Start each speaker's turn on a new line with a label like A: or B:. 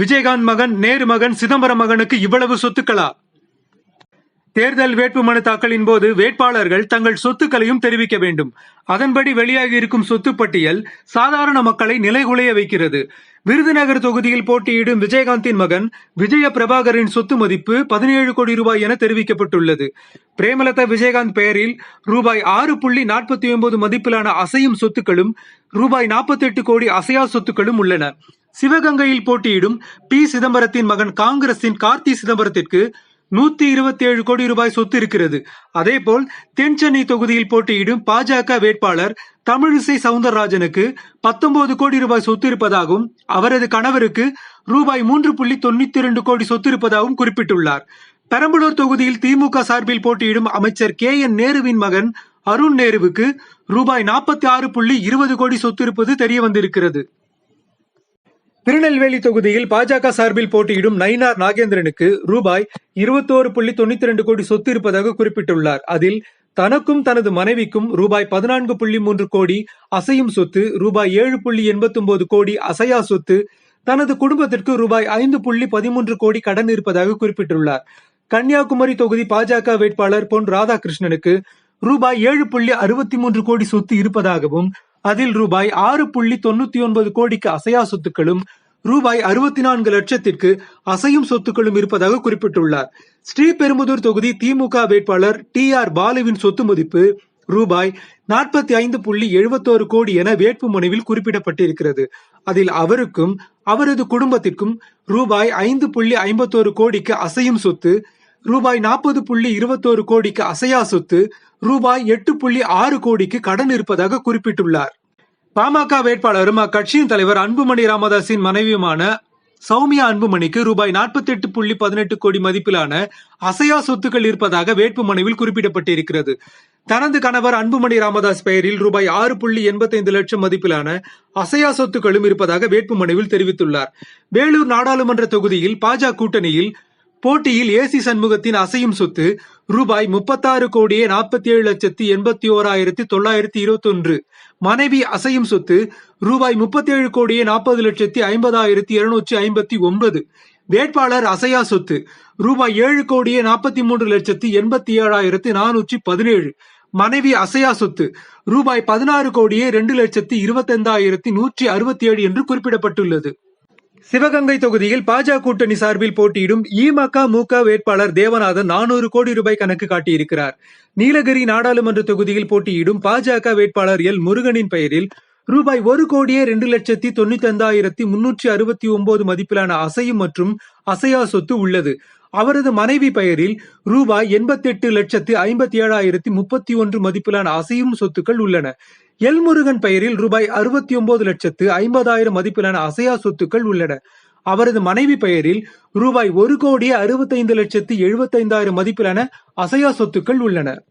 A: விஜயகாந்த் மகன் நேரு மகன் சிதம்பரம் மகனுக்கு இவ்வளவு சொத்துக்களா? தேர்தல் வேட்பு மனு தாக்கலின் போது வேட்பாளர்கள் தங்கள் சொத்துக்களையும் தெரிவிக்க வேண்டும். அதன்படி வெளியாகி இருக்கும் சொத்து பட்டியல் சாதாரண மக்களை நிலைகுலைய வைக்கிறது. விருதுநகர் தொகுதியில் போட்டியிடும் விஜயகாந்தின் மகன் விஜய பிரபாகரின் சொத்து மதிப்பு பதினேழு கோடி ரூபாய் என தெரிவிக்கப்பட்டுள்ளது. பிரேமலதா விஜயகாந்த் பெயரில் ரூபாய் ஆறு புள்ளி நாற்பத்தி ஒன்பது மதிப்பிலான அசையும் சொத்துக்களும் ரூபாய் நாற்பத்தி எட்டு கோடி அசையா சொத்துக்களும் உள்ளன. சிவகங்கையில் போட்டியிடும் பி. சிதம்பரத்தின் மகன் காங்கிரசின் கார்த்தி சிதம்பரத்திற்கு நூத்தி இருபத்தி ஏழு கோடி ரூபாய் சொத்து இருக்கிறது. அதேபோல் தென் சென்னை தொகுதியில் போட்டியிடும் பாஜக வேட்பாளர் தமிழிசை சவுந்தரராஜனுக்கு பத்தொன்பது கோடி ரூபாய் சொத்து இருப்பதாகவும் அவரது கணவருக்கு ரூபாய் மூன்று புள்ளி தொண்ணூத்தி இரண்டு கோடி சொத்து இருப்பதாகவும் குறிப்பிட்டுள்ளார். பெரம்பலூர் தொகுதியில் திமுக சார்பில் போட்டியிடும் அமைச்சர் கே. என். நேருவின் மகன் அருண் நேருவுக்கு ரூபாய் நாற்பத்தி ஆறு புள்ளி இருபது கோடி சொத்து இருப்பது தெரிய வந்திருக்கிறது திருநெல்வேலி தொகுதியில் பாஜக சார்பில் போட்டியிடும் நயினார் நாகேந்திரனுக்கு ரூபாய் இருபத்தோரு புள்ளி தொண்ணூத்தி ரெண்டு கோடி சொத்து இருப்பதாக குறிப்பிட்டுள்ளார். அதில் தனக்கும் தனது மனைவிக்கும் ரூபாய் பதினான்கு புள்ளி மூன்று கோடி அசையும் சொத்து ரூபாய் ஏழு புள்ளி எண்பத்தி கோடி அசையா சொத்து தனது குடும்பத்திற்கு ரூபாய் ஐந்து புள்ளி பதிமூன்று கோடி கடன் இருப்பதாக குறிப்பிட்டுள்ளார். கன்னியாகுமரி தொகுதி பாஜக வேட்பாளர் பொன் ராதாகிருஷ்ணனுக்கு ரூபாய் ஏழு புள்ளி அறுபத்தி மூன்று கோடி சொத்து இருப்பதாகவும் அதில் ரூபாய் ஆறு புள்ளி தொண்ணூத்தி ஒன்பது கோடிக்கு அசையா சொத்துக்களும் ரூபாய் அறுபத்தி நான்கு லட்சத்திற்கு அசையும் சொத்துக்களும் இருப்பதாக குறிப்பிட்டுள்ளார். ஸ்ரீபெரும்புதூர் தொகுதி திமுக வேட்பாளர் டி ஆர் பாலுவின் சொத்து மதிப்பு ரூபாய் நாற்பத்தி ஐந்து புள்ளி எழுபத்தோரு கோடி என வேட்புமனுவில் குறிப்பிடப்பட்டிருக்கிறது. அதில் அவருக்கும் அவரது குடும்பத்திற்கும் ரூபாய் ஐந்து புள்ளி ஐம்பத்தோரு கோடிக்கு அசையும் சொத்து ரூபாய் நாற்பது புள்ளி இருபத்தோரு கோடிக்கு அசையா சொத்து ரூபாய் எட்டு புள்ளி ஆறு கோடிக்கு கடன் இருப்பதாக குறிப்பிட்டுள்ளார். பாமக வேட்பாளரும் அக்கட்சியின் தலைவர் அன்புமணி ராமதாஸின் மனைவியுமான சௌமியா அன்புமணிக்கு ரூபாய் நாற்பத்தி எட்டு புள்ளி பதினெட்டு கோடி மதிப்பிலான அசையா சொத்துக்கள் இருப்பதாக வேட்புமனுவில் குறிப்பிடப்பட்டிருக்கிறது. தனது கணவர் அன்புமணி ராமதாஸ் பெயரில் ரூபாய் ஆறு புள்ளி எண்பத்தைந்து லட்சம் மதிப்பிலான அசையா சொத்துக்களும் இருப்பதாக வேட்புமனுவில் தெரிவித்துள்ளார். வேலூர் நாடாளுமன்ற தொகுதியில் பாஜக கூட்டணியில் போட்டியில் ஏசி சண்முகத்தின் அசையும் சொத்து ரூபாய் முப்பத்தாறு கோடியே நாற்பத்தி ஏழு லட்சத்தி எண்பத்தி ஓராயிரத்தி தொள்ளாயிரத்தி இருபத்தி ஒன்று மனைவி அசையும் சொத்து ரூபாய் முப்பத்தி ஏழு கோடியே நாற்பது லட்சத்தி ஐம்பதாயிரத்தி இருநூற்றி ஐம்பத்தி ஒன்பது. வேட்பாளர் அசையா சொத்து ரூபாய் ஏழு கோடியே நாற்பத்தி மூன்று லட்சத்தி எண்பத்தி ஏழாயிரத்தி நானூற்றி பதினேழு. மனைவி அசையா சொத்து ரூபாய் பதினாறு கோடியே ரெண்டு லட்சத்தி இருபத்தைந்தாயிரத்தி நூற்றி அறுபத்தி ஏழு என்று குறிப்பிடப்பட்டுள்ளது. சிவகங்கை தொகுதியில் பாஜக கூட்டணி சார்பில் போட்டியிடும் இமக முக வேட்பாளர் தேவநாதன் நானூறு கோடி ரூபாய் கணக்கு காட்டியிருக்கிறார். நீலகிரி நாடாளுமன்ற தொகுதியில் போட்டியிடும் பாஜக வேட்பாளர் எல். முருகனின் பெயரில் ரூபாய் ஒரு கோடியே ரெண்டு லட்சத்தி தொண்ணூத்தி ஐந்தாயிரத்தி முன்னூற்றி அறுபத்தி ஒன்பது மதிப்பிலான அசையும் மற்றும் அசையா சொத்து உள்ளது. அவரது மனைவி பெயரில் ரூபாய் எண்பத்தி எட்டு லட்சத்து ஐம்பத்தி ஏழாயிரத்தி முப்பத்தி ஒன்று மதிப்பிலான அசையும் சொத்துக்கள் உள்ளன. எல் முருகன் பெயரில் ரூபாய் அறுபத்தி ஒன்பது லட்சத்து ஐம்பதாயிரம் மதிப்பிலான அசையா சொத்துக்கள் உள்ளன. அவரது மனைவி பெயரில் ரூபாய் ஒரு கோடி அறுபத்தைந்து லட்சத்து எழுபத்தைந்தாயிரம் மதிப்பிலான அசையா சொத்துக்கள் உள்ளன.